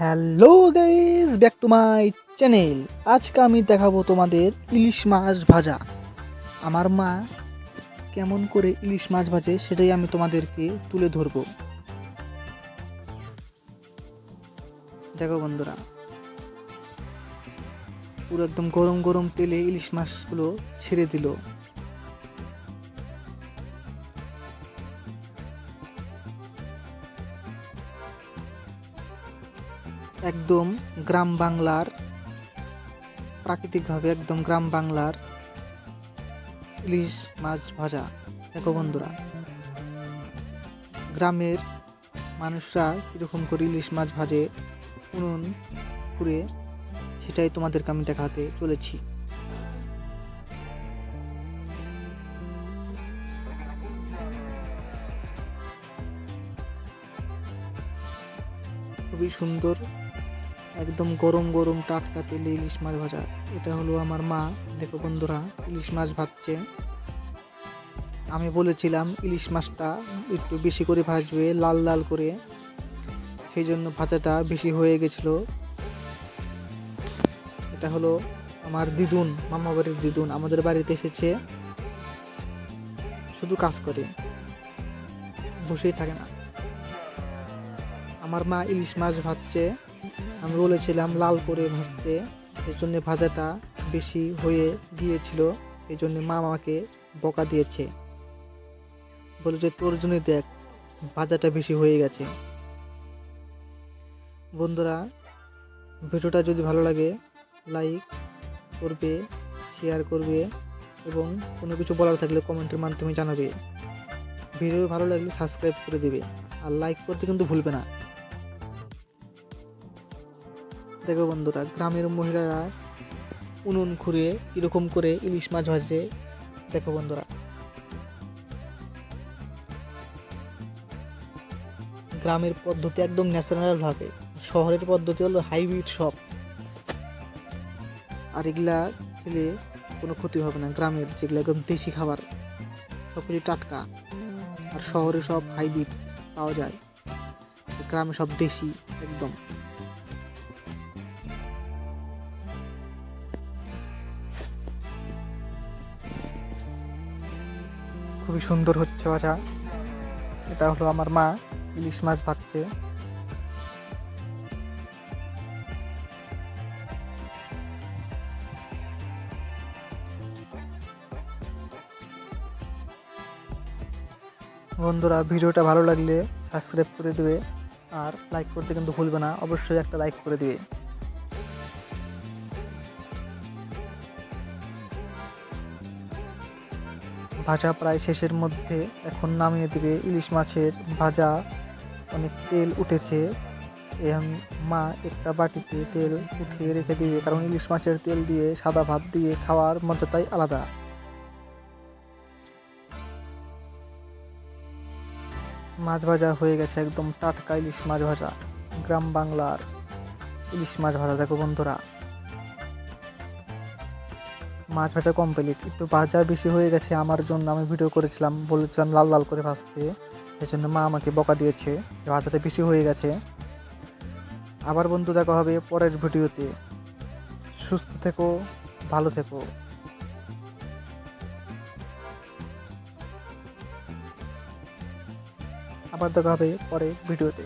Hello guys back to my channel. আজকে আমি দেখাবো তোমাদের ইলিশ মাছ ভাজা। আমার মা কেমন করে ইলিশ মাছ ভাজে সেটাই আমি তোমাদেরকে তুলে ধরবো। দেখো বন্ধুরা, পুরো একদম গরম গরম তেলে ইলিশ মাছগুলো ছেড়ে দিল। একদম গ্রাম বাংলার, প্রাকৃতিকভাবে একদম গ্রাম বাংলার ইলিশ মাছ ভাজা। দেখো বন্ধুরা, গ্রামের মানুষরা কীরকম করে ইলিশ মাছ ভাজে, উনুন পুড়ে সেটাই তোমাদেরকে আমি দেখাতে চলেছি। খুবই সুন্দর একদম গরম গরম টাটকা তেলে ইলিশ মাছ ভাজা। এটা হলো আমার মা। দেখো বন্ধুরা, ইলিশ মাছ ভাজছে। আমি বলেছিলাম ইলিশ মাছটা একটু বেশি করে ভাজবে, লাল লাল করে। সেই জন্য ভাজাটা বেশি হয়ে গেছিল। এটা হলো আমার দিদুন, মামা বাড়ির দিদুন। আমাদের বাড়িতে এসেছে। শুধু কাজ করে। বসেই থাকে না। আমার মা ইলিশ মাছ ভাজছে। আমি বলেছিলাম লাল করে ভাজতে সেই জন্য ভাজাটা বেশি হয়ে গিয়েছিল সেই জন্য মা আমাকে বকা দিয়েছে। বলে যে, তোর জন্যই দেখ, ভাজাটা বেশি হয়ে গেছে। বন্ধুরা, ভিডিওটা যদি ভালো লাগে, লাইক করবে, শেয়ার করবে এবং কোনো কিছু বলার থাকলে কমেন্টের মাধ্যমে জানাবে। ভিডিও ভালো লাগলে সাবস্ক্রাইব করে দেবে। আর লাইক করতে কিন্তু ভুলবে না। দেখো বন্ধুরা, গ্রামের মহিলারা উনুন খুঁড়ে এরকম করে ইলিশ মাছ ভাজে। দেখো বন্ধুরা। গ্রামের পদ্ধতি একদম ন্যাচারাল ভাবে। শহরের পদ্ধতি হলো হাইব্রিড সব। আর এগুলা খেলে কোনো ক্ষতি হবে না। গ্রামের যেগুলো একদম দেশি খাবার সব কিছু টাটকা। আর শহরে সব হাইব্রিড পাওয়া যায়। গ্রামে সব দেশি একদম। খুবই সুন্দর হচ্ছে ভাজা এটা হলো আমার মা, ইলিশ মাছ ভাজছে। বন্ধুরা, ভিডিওটা ভালো লাগলে সাবস্ক্রাইব করে দেবে আর লাইক করতে কিন্তু ভুলবে না। অবশ্যই একটা লাইক করে দিবে। ভাজা প্রায় শেষের মধ্যে এখন নামিয়ে দিবে ইলিশ মাছের ভাজা। অনেক তেল উঠেছে। মা একটা বাটিতে তেল উঠিয়ে রেখে দিবে, কারণ ইলিশ মাছের তেল দিয়ে, সাদা ভাত দিয়ে খাওয়ার মজাটাই আলাদা। মাছ ভাজা হয়ে গেছে একদম টাটকা ইলিশ মাছ ভাজা, গ্রাম বাংলার ইলিশ মাছ ভাজা, দেখো বন্ধুরা। মাছ ভাজা কমপ্লিট একটু ভাজা বেশি হয়ে গেছে আমার জন্য, আমি ভিডিও করেছিলাম, বলেছিলাম লাল লাল করে ভাজতে। এই জন্য মা আমাকে বকা দিয়েছে ভাজাটা বেশি হয়ে গেছে। আবার বন্ধু, দেখা হবে পরের ভিডিওতে। সুস্থ থেকো, ভালো থেকো। আবার দেখা হবে পরে ভিডিওতে।